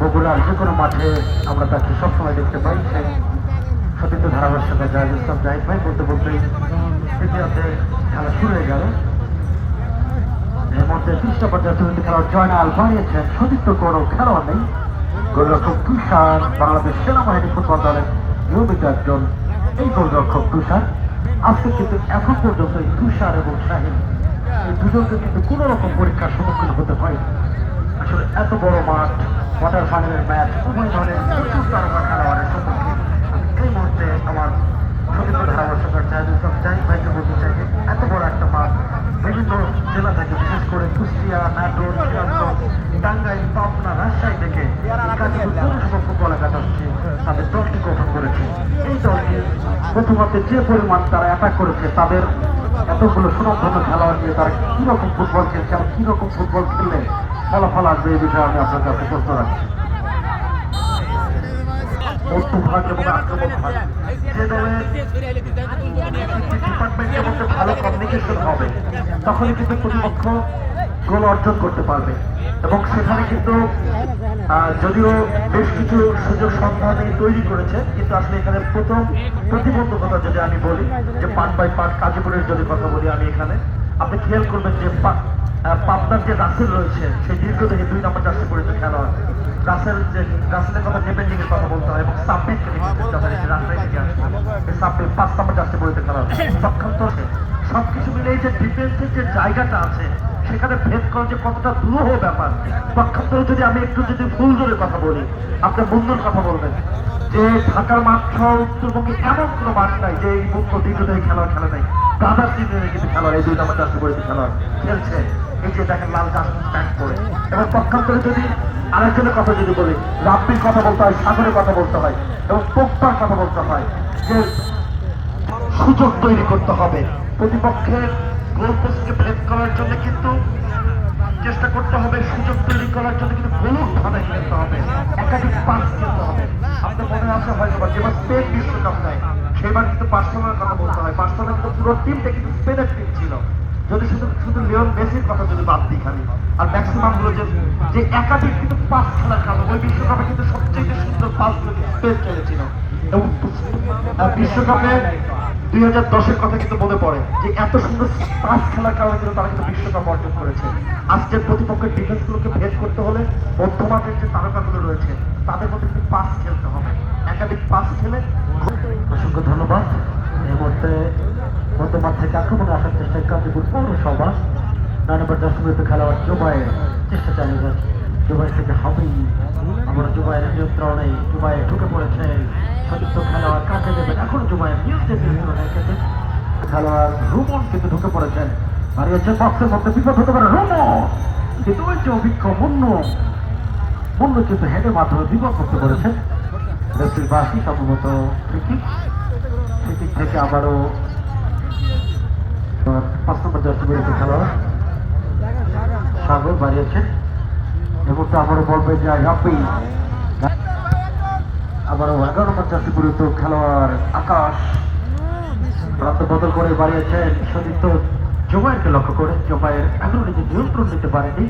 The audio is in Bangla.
বগুড়ার যে কোনো মাঠে আমরা তাকে সবসময় দেখতে পাই। সেই সতীর্থ ধারাভাষ্যতা জাহিদ ইসলাম জাহিদ ভাই বলতে বলতেই তৃতীয়ার্ধে খেলা শুরু হয়ে গেল। এর মধ্যে তৃষ্টা পর্যায়ে সতীর্থ খেলোয়াড় জয়নাল বানিয়েছেন সতীর্থ কোনো খেলোয়াড় নেই। গোলরক্ষক তুষার, বাংলাদেশ সেনাবাহিনী ফুটবল দলের নিয়মিত একজন এই গোলরক্ষক তুষার। আজকে কিন্তু এখন পর্যন্ত এই তুষার এবং শাহিন এই দুজনকে কিন্তু কোনো রকম পরীক্ষার সম্মুখীন হতে হয়। আসলে এত বড় মাঠ কোয়ার্টার ফাইনালের ম্যাচ উভয় দলের প্রচুর তারকা খেলোয়াড়ের আমি এই মুহূর্তে আমার সতীর্থ ধারাভাষ্যকার জাহিদ ইসলাম জাহিদ ভাইকে বলতে চাই যে এত বড় একটা মাঠ। বিভিন্ন জেলা থেকে, বিশেষ করে কুষ্টিয়া, নাটোর সিরাজগঞ্জ টাঙ্গাইল, পাবনা, রাজশাহী থেকে পৌরসভা ফুটবল একাদশটি তাদের দলটি গঠন করেছে। এই দলটি প্রথমত যে পরিমাণ তারা অ্যাটাক করেছে, তাদের এতগুলো সুনামধন্য খেলোয়াড় নিয়ে তারা কীরকম ফুটবল খেলছে আর কীরকম ফুটবল খেললে ফলাফল আসবে এই বিষয়ে আমি আপনার কাছে প্রশ্ন রাখছি। ডিপার্টমেন্টের মধ্যে ভালো কমিউনিকেশন হবে, তখনই কিন্তু প্রতিপক্ষ গোল অর্জন করতে পারবে। এবং সেখানে কিন্তু যদিও বেশ কিছু সুযোগ সন্ধানে তৈরি করেছে, কিন্তু আসলে এখানে প্রথম প্রতিবন্ধকতা যদি আমি বলি, যে পার্ট বাই পার্ট কাজীপুরের যদি কথা বলি আমি এখানে, আপনি খেয়াল করবেন যে পাবনার যে রাসেল রয়েছে, সেই দীর্ঘদেহী দুই নম্বর চাষে পরিচিত খেলোয়াড়, রাসেল যে, রাসেলের কথা ডিপেন্ডিং এর কথা বলতে হয় এবং সাবমিটকে রাজশাহী থেকে আসছে, এই সাবমিট পাঁচ নম্বর চাষে পরিচিত খেলোয়াড় সক্ষান্ত সবকিছু মিলে এই যে ডিফেন্সের যে জায়গাটা আছে সেখানে ভেদ করা যে কতটা দুরূহ ব্যাপার পক্ষান্তরে যদি আমি একটু যদি ফুল ধরে কথা বলি আপনার বন্ধুর কথা বলবেন, যে ঢাকার মাঠ সহ উত্তরবঙ্গে এমন কোনো মাঠ নাই যে এই মুক্ত দীর্ঘদেহী খেলোয়াড় খেলা নেই। ব্রাদার টিমের কিন্তু খেলোয়াড়, এই দুই নম্বর চাষে পরিচিত খেলোয়াড় খেলছে, এই যে দেখেন লাল চাষ প্যান্ট করে এবং পক্ষান্তরে যদি আরেকজনের কথা যদি বলি, রাব্বির কথা বলতে হয়, সাগরের কথা বলতে হয়, এবং পোক্তার কথা বলতে হয়, যে সুযোগ তৈরি করতে হবে। প্রতিপক্ষের গোল পোস্টকে ভেদ করার জন্য কিন্তু চেষ্টা করতে হবে, সুযোগ তৈরি করার জন্য কিন্তু গোলক ভাবে খেলতে হবে, একাধিক পাস খেলতে হবে। আপনার মনে আছে হয়তো যেবার স্পেন বিশ্বকাপ নেয় সেবার কিন্তু বার্সেলোনার কথা বলতে হয়। বার্সেলোনা কিন্তু পুরো টিমটা কিন্তু স্পেনের টিম ছিল। যদি শুধু শুধু লিওন মেসির কথা যদি বাদ দিই খালি, আর ম্যাক্সিমামগুলো যে যে একাধিক কিন্তু পাস খেলার কারণে ওই বিশ্বকাপে কিন্তু সবচেয়ে সুন্দর পাস স্পেন খেলেছিল। এবং বিশ্বকাপে দুই হাজার দশের কথা কিন্তু মনে পড়ে যে এত সুন্দর পাস খেলার কারণে কিন্তু তারা কিন্তু বিশ্বকাপ অর্জন করেছে। আজকের প্রতিপক্ষের ডিফেন্স গুলোকে ভেদ করতে হলে মধ্যমাঠের যে তারকাগুলো রয়েছে, তাদের মধ্যে কিন্তু পাস খেলতে হবে। একাধিক পাস খেলে অসংখ্য ধন্যবাদ। এই মুহূর্তে মধ্যমাঠ থেকে আক্রমণে আসার চেষ্টা গাজীপুর পৌরসভা নয় নম্বর দশ মিনিট খেলোয়াড় জুবাইয়ের চেষ্টা চালিয়ে যাচ্ছে। জুবাই থেকে হবেই আমরা জুবাইয়ের নিয়ন্ত্রণে জুবাইয়ে ঢুকে পড়েছে। সতীর্থ খেলোয়াড় কাকে দেবেন? এখন জুবাইয়ের নিয়ন্ত্রণ খেলোয়াড় রুমন কিন্তু ঢুকে পড়েছেন। হারিয়েছে বক্সের মধ্যে বিপদ হতে পারে রুমন। কিন্তু ওই যে অভিজ্ঞ মুন্ন মুন্ন কিন্তু হেডের মাধ্যমে বিপদ করতে পেরেছেন রেফরির বাসি সম্ভবত ফ্রিকিক থেকে আবারও পাঁচ নম্বর দশ মিনিটে খেলোয়াড় সাগর বাড়িয়েছেন এবং তারপরে বলবে যে রাপি আবারও এগারো নম্বর গুরুত্ব খেলোয়াড় আকাশ। প্রান্ত বদল করে বাড়িয়েছেন সতীর্থ জমায়েরকে লক্ষ্য করে। জমায়ের এখনও নিজে নিয়ন্ত্রণ নিতে পারেনি।